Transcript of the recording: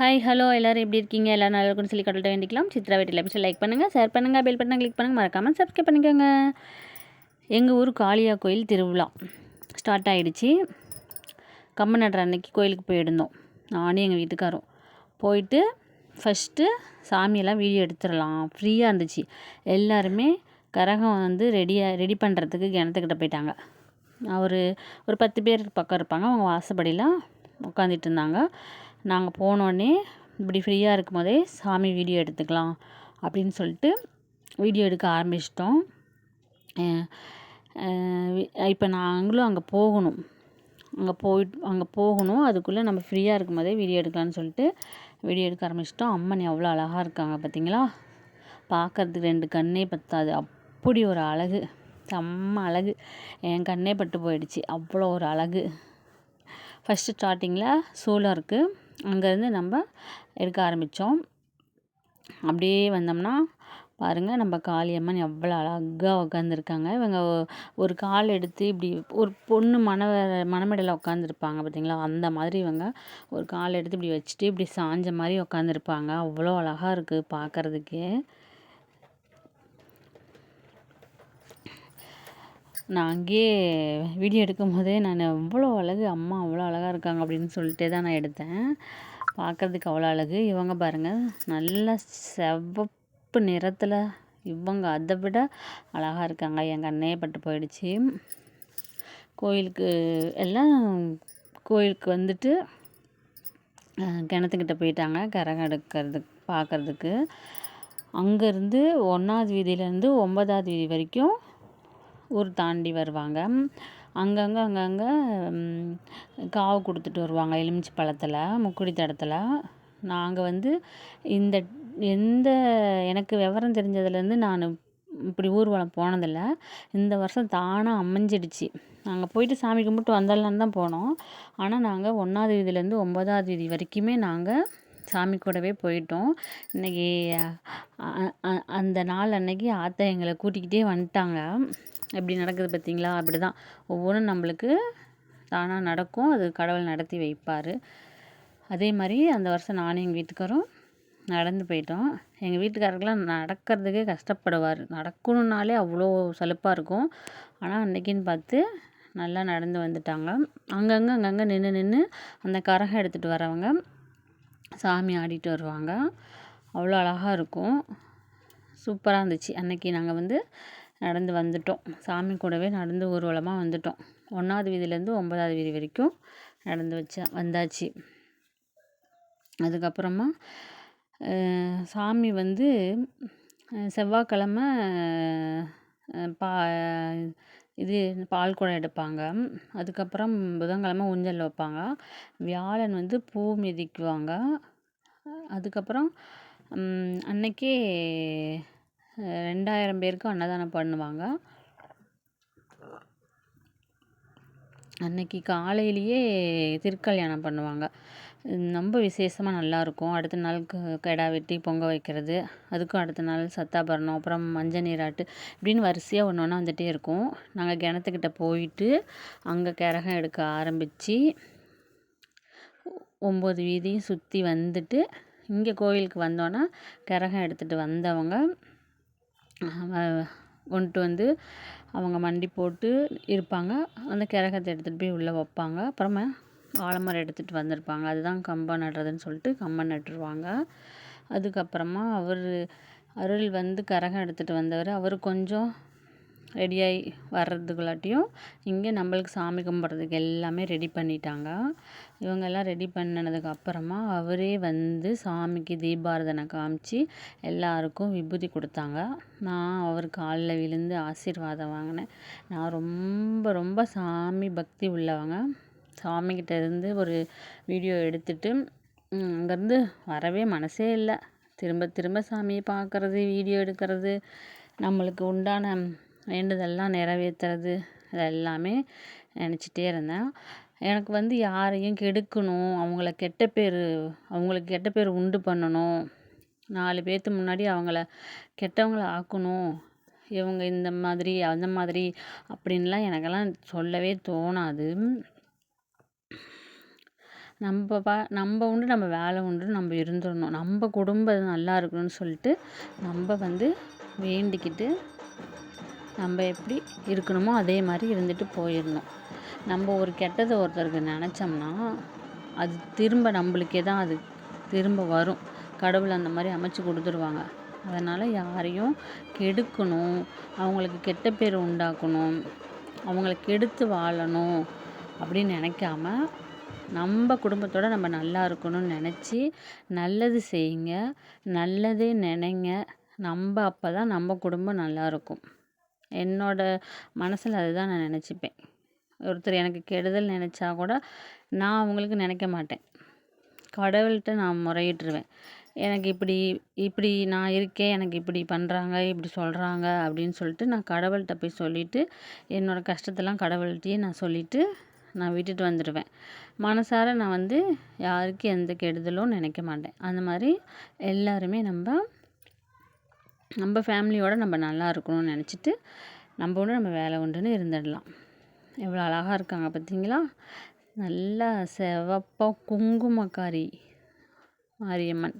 Hi hello எல்லோரும் எப்படி இருக்கீங்க? எல்லோரும் நல்லா இருக்கும்னு சொல்லி கடல்கிட்ட வேண்டிக்கலாம். சித்ரா வீட்டில் எப்படி லைக் பண்ணுங்கள் ஷேர் பண்ணுங்கள் பெல் பண்ணுங்கள் கிளிக் பண்ணுங்கள் மறக்காமல் சப்ஸ்கிரைப் பண்ணிக்கோங்க. எங்கள் ஊர் காளியா கோயில் திருவிழா ஸ்டார்ட் ஆகிடுச்சு கம்ம நடுற அன்னைக்கு கோயிலுக்கு போயிருந்தோம். நானும் எங்கள் வீட்டுக்காரும். போயிட்டு ஃபஸ்ட்டு சாமியெல்லாம் வீடியோ எடுத்துடலாம். ஃப்ரீயாக இருந்துச்சு. எல்லாருமே கரகம் வந்து ரெடியாக ரெடி பண்ணுறதுக்கு கிணத்துக்கிட்ட போயிட்டாங்க. ஒரு ஒரு பத்து பேர் பக்கம் இருப்பாங்க. அவங்க வாசப்படியெலாம் உட்காந்துட்டு இருந்தாங்க. நாங்கள் போனோடனே இப்படி ஃப்ரீயாக இருக்கும் போதே சாமி வீடியோ எடுத்துக்கலாம் அப்படின்னு சொல்லிட்டு வீடியோ எடுக்க ஆரம்பிச்சிட்டோம். இப்போ நாங்களும் அங்கே போகணும். அங்கே போயிட்டு அங்கே போகணும். அதுக்குள்ளே நம்ம ஃப்ரீயாக இருக்கும் போதே வீடியோ எடுக்கலான்னு சொல்லிட்டு வீடியோ எடுக்க ஆரம்பிச்சிட்டோம். அம்மன் எவ்வளோ அழகாக இருக்காங்க பார்த்தீங்களா பார்க்கறதுக்கு ரெண்டு கண்ணே பத்தாது. அப்படி ஒரு அழகு. செம்ம அழகு. என் கண்ணே பட்டு போயிடுச்சு. அவ்வளோ ஒரு அழகு. ஃபஸ்ட்டு ஸ்டார்டிங்கில் சூளம் இருக்குது அங்கேருந்து நம்ம எடுக்க ஆரம்பித்தோம். அப்படியே வந்தோம்னா பாருங்கள் நம்ம காளியம்மன் எவ்வளோ அழகாக உட்காந்துருக்காங்க இவங்க ஒரு கால் எடுத்து இப்படி ஒரு பொண்ணு மணவ மணமேடையில் உட்காந்துருப்பாங்க பார்த்தீங்களா? அந்த மாதிரி இவங்க ஒரு கால் எடுத்து இப்படி வச்சுட்டு இப்படி சாஞ்ச மாதிரி உட்காந்துருப்பாங்க அவ்வளோ அழகாக இருக்குது பார்க்குறதுக்கே. நான் அங்கேயே வீடியோ எடுக்கும் போதே நான் அவ்வளோ அழகு அம்மா அவ்வளோ அழகாக இருக்காங்க அப்படின்னு சொல்லிட்டே தான் நான் எடுத்தேன். பார்க்குறதுக்கு அவ்வளோ அழகு. இவங்க பாருங்கள் நல்லா செவப்பு நிறத்தில் இவங்க அதை விட அழகாக இருக்காங்க. என் கண்ணே பட்டு போயிடுச்சு. கோயிலுக்கு எல்லாம் கோயிலுக்கு வந்துட்டு கிணத்துக்கிட்ட போயிட்டாங்க கரகம் எடுக்கிறதுக்கு பார்க்குறதுக்கு. அங்கேருந்து ஒன்றாவது வீதியிலேருந்து ஒன்பதாவது வீதி வரைக்கும் ஊர் தாண்டி வருவாங்க. அங்கங்கே அங்கங்கே காவு கொடுத்துட்டு வருவாங்க. எலுமிச்சை பழத்தில் முக்குடி தடத்தில். நாங்கள் வந்து இந்த எந்த எனக்கு விவரம் தெரிஞ்சதுலேருந்து நான் இப்படி ஊர்வலம் போனதில்லை. இந்த வருஷம் தானாக அமைஞ்சிடுச்சு. நாங்கள் போயிட்டு சாமி கும்பிட்டு வந்துடலான்னு தான் போனோம். ஆனால் நாங்கள் ஒன்றாவது வீதியிலேருந்து ஒம்பதாவது வீதி வரைக்குமே நாங்கள் சாமி கூடவே போயிட்டோம். இன்றைக்கி அந்த நாள் அன்னைக்கு ஆத்தா எங்களை கூட்டிக்கிட்டே வந்துட்டாங்க. எப்படி நடக்குது பார்த்தீங்களா? அப்படி தான் ஒவ்வொன்றும் நம்மளுக்கு தானாக நடக்கும். அது கடவுள் நடத்தி வைப்பார். அதே மாதிரி அந்த வருஷம் நானும் எங்கள் வீட்டுக்காரும் நடந்து போயிட்டோம். எங்கள் வீட்டுக்காரருக்கெலாம் நடக்கிறதுக்கே கஷ்டப்படுவார். நடக்கணுன்னாலே அவ்வளோ சலுப்பாக இருக்கும். ஆனால் அன்றைக்கின்னு பார்த்து நல்லா நடந்து வந்துட்டாங்க. அங்கங்கே அங்கங்கே நின்று நின்று அந்த கரகம் எடுத்துகிட்டு வரவங்க சாமி ஆடிட்டு வருவாங்க. அவ்வளோ அழகாக இருக்கும். சூப்பராக இருந்துச்சு. அன்றைக்கி நாங்கள் வந்து நடந்து வந்துட்டோம். சாமி கூடவே நடந்து ஊர்வலமாக வந்துட்டோம். ஒன்றாவது வீதியிலேருந்து ஒன்பதாவது வீதி வரைக்கும் நடந்து வச்சா வந்தாச்சு. அதுக்கப்புறமா சாமி வந்து செவ்வாய்க்கிழமை பா இது பால் குடம் எடுப்பாங்க. அதுக்கப்புறம் புதன்கிழமை ஊஞ்சல் வைப்பாங்க. வியாழன் வந்து பூ மிதிக்குவாங்க. அதுக்கப்புறம் அன்னைக்கே ரெண்டாயிரம் பேருக்கு அன்னதானம் பண்ணுவாங்க. அன்னைக்கு காலையிலேயே திருக்கல்யாணம் பண்ணுவாங்க. ரொம்ப விசேஷமாக நல்லாயிருக்கும் அடுத்த நாள் கிடா வெட்டி பொங்க வைக்கிறது. அதுக்கும் அடுத்த நாள் சத்தாபரணம் அப்புறம் மஞ்சள் நீராட்டு இப்படின்னு வரிசையாக ஒன்று ஒன்றா வந்துகிட்டே இருக்கும். நாங்கள் கிணத்துக்கிட்ட போயிட்டு அங்கே கரகம் எடுக்க ஆரம்பித்து ஒம்பது வீதியும் சுற்றி வந்துட்டு இங்கே கோயிலுக்கு வந்தோன்னா கரகம் எடுத்துகிட்டு வந்தவங்க கொண்டுட்டு வந்து அவங்க மண்டி போட்டு இருப்பாங்க. அந்த கரகத்தை எடுத்துகிட்டு போய் உள்ளே வைப்பாங்க. அப்புறமா வாழைமரம் எடுத்துகிட்டு வந்திருப்பாங்க. அதுதான் கம்பம் நடுறதுன்னு சொல்லிட்டு கம்பம் நட்டுருவாங்க. அதுக்கப்புறமா அவர் அருள் வந்து கரகம் எடுத்துகிட்டு வந்தவர். அவர் கொஞ்சம் ரெடியாகி வர்றதுக்குள்ளாட்டியும் இங்கே நம்மளுக்கு சாமி கும்பிட்றதுக்கு எல்லாமே ரெடி பண்ணிட்டாங்க. இவங்கெல்லாம் ரெடி பண்ணினதுக்கு அப்புறமா அவரே வந்து சாமிக்கு தீபாரதனை காமிச்சு எல்லாருக்கும் விபூதி கொடுத்தாங்க. நான் அவர் காலில் விழுந்து ஆசீர்வாதம் வாங்கினேன். நான் ரொம்ப ரொம்ப சாமி பக்தி உள்ளவங்க. சாமிக்கிட்ட இருந்து ஒரு வீடியோ எடுத்துட்டு அங்கேருந்து வரவே மனசே இல்லை. திரும்ப திரும்ப சாமியை பார்க்குறது வீடியோ எடுக்கிறது நம்மளுக்கு உண்டான வேண்டுதல்லாம் நிறைவேற்றுறது இதெல்லாமே நினச்சிட்டே இருந்தேன். எனக்கு வந்து யாரையும் கெடுக்கணும் அவங்கள கெட்ட பேர் அவங்களுக்கு கெட்ட பேர் உண்டு பண்ணணும். நாலு பேர்த்து முன்னாடி அவங்கள கெட்டவங்கள ஆக்கணும். இவங்க இந்த மாதிரி அந்த மாதிரி அப்படின்லாம் எனக்கெல்லாம் சொல்லவே தோணாது. நம்ம பா நம்ம உண்டு நம்ம வேலை உண்டு நம்ம இருந்துடணும். நம்ம குடும்பம் நல்லா இருக்கணும்னு சொல்லிட்டு நம்ம வந்து வேண்டிக்கிட்டு நம்ம எப்படி இருக்கணுமோ அதே மாதிரி இருந்துட்டு போயிடணும். நம்ம ஒரு கெட்டதை ஒருத்தருக்கு நினச்சோம்னா அது திரும்ப நம்மளுக்கே தான் அது திரும்ப வரும். கடவுள் அந்த மாதிரி அமைச்சு கொடுத்துருவாங்க. அதனால் யாரையும் கெடுக்கணும். அவங்களுக்கு கெட்ட பேர் உண்டாக்கணும். அவங்கள கெடுத்து வாழணும் அப்படின்னு நினைக்காம நம்ம குடும்பத்தோடு நம்ம நல்லா இருக்கணும்னு நினச்சி நல்லது செய்யுங்க. நல்லதே நினைங்க. நம்ம அப்போ தான் நம்ம குடும்பம் நல்லாயிருக்கும் என்னோட மனசில் அதுதான் நான் நினச்சிப்பேன். ஒருத்தர் எனக்கு கெடுதல் நினச்சா கூட நான் அவங்களுக்கு நினைக்க மாட்டேன். கடவுள்கிட்ட நான் முறையிட்டுருவேன். எனக்கு இப்படி இப்படி நான் இருக்கேன் எனக்கு இப்படி பண்ணுறாங்க இப்படி சொல்கிறாங்க அப்படின்னு சொல்லிட்டு நான் கடவுள்கிட்ட போய் சொல்லிவிட்டு என்னோடய கஷ்டத்தெல்லாம் கடவுள்கிட்டயே நான் சொல்லிவிட்டு நான் விட்டுட்டு வந்துடுவேன். மனசார நான் வந்து யாருக்கும் எந்த கெடுதலும் நினைக்க மாட்டேன். அந்த மாதிரி எல்லாருமே நம்ம நம்ம ஃபேமிலியோட நம்ம நல்லா இருக்கணும்னு நினச்சிட்டு நம்ம ஒன்று நம்ம வேலை உண்டுன்னு இருந்துடலாம். எவ்வளோ அழகாக இருக்காங்க பார்த்தீங்களா நல்லா சிவப்பா குங்குமக்காரி மாரியம்மன்.